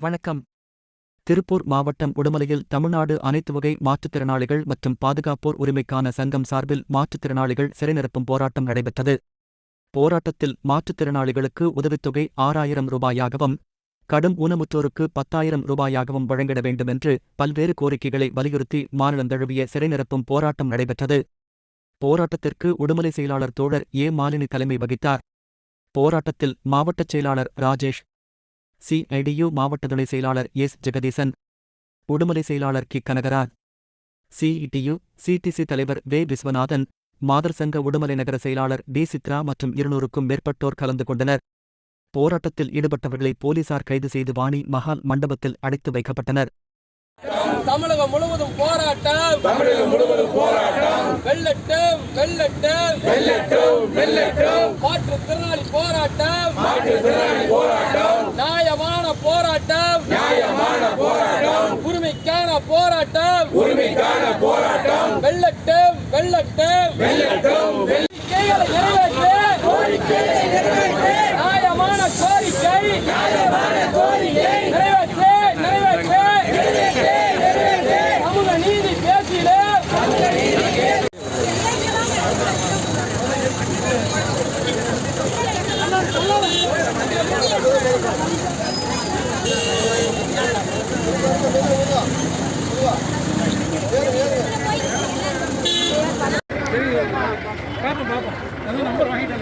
வணக்கம். திருப்பூர் மாவட்டம் உடுமலையில் தமிழ்நாடு அனைத்து வகை மாற்றுத்திறனாளிகள் மற்றும் பாதுகாப்போர் உரிமைக்கான சங்கம் சார்பில் மாற்றுத்திறனாளிகள் சிறைநிரப்பும் போராட்டம் நடைபெற்றது. போராட்டத்தில் மாற்றுத்திறனாளிகளுக்கு உதவித்தொகை ஆறாயிரம் ரூபாயாகவும் கடும் ஊனமுற்றோருக்கு பத்தாயிரம் ரூபாயாகவும் வழங்கிட வேண்டும் என்று பல்வேறு கோரிக்கைகளை வலியுறுத்தி மாநிலம் தழுவிய சிறைநிரப்பும் போராட்டம் நடைபெற்றது. போராட்டத்திற்கு உடுமலை செயலாளர் தோழர் ஏ மாலினி தலைமை வகித்தார். போராட்டத்தில் மாவட்டச் செயலாளர் ராஜேஷ் சிஐடியு மாவட்ட துணை செயலாளர் எஸ். ஜெகதீசன் உடுமலை செயலாளர் கி. கனகராஜ் சிஇடியு சிடிசி தலைவர் வே. விஸ்வநாதன் மாதர் சங்க உடுமலை நகர செயலாளர் டி. சித்ரா மற்றும் இருநூறுக்கும் மேற்பட்டோர் கலந்து கொண்டனர். போராட்டத்தில் ஈடுபட்டவர்களை போலீசார் கைது செய்து வாணி மஹால் மண்டபத்தில் அடைத்து வைக்கப்பட்டனர். தமிழகம் முழுவதும் போராட்டம். தமிழகம் முழுவதும் போராட்டம். வெள்ளட்டும் வெள்ளட்டும். வெள்ளட்டும் வெள்ளட்டும். மாற்றுத்திறனாளி போராட்டம். மாற்றுத்திறனாளி போராட்டம் நியாயமான போராட்டம். நியாயமான போராட்டம். உரிமைக்கான போராட்டம். உரிமைக்கான போராட்டம். வெள்ளட்டும் வெள்ளட்டும். வெள்ளட்டும். நம்பர் வாங்கிட்டு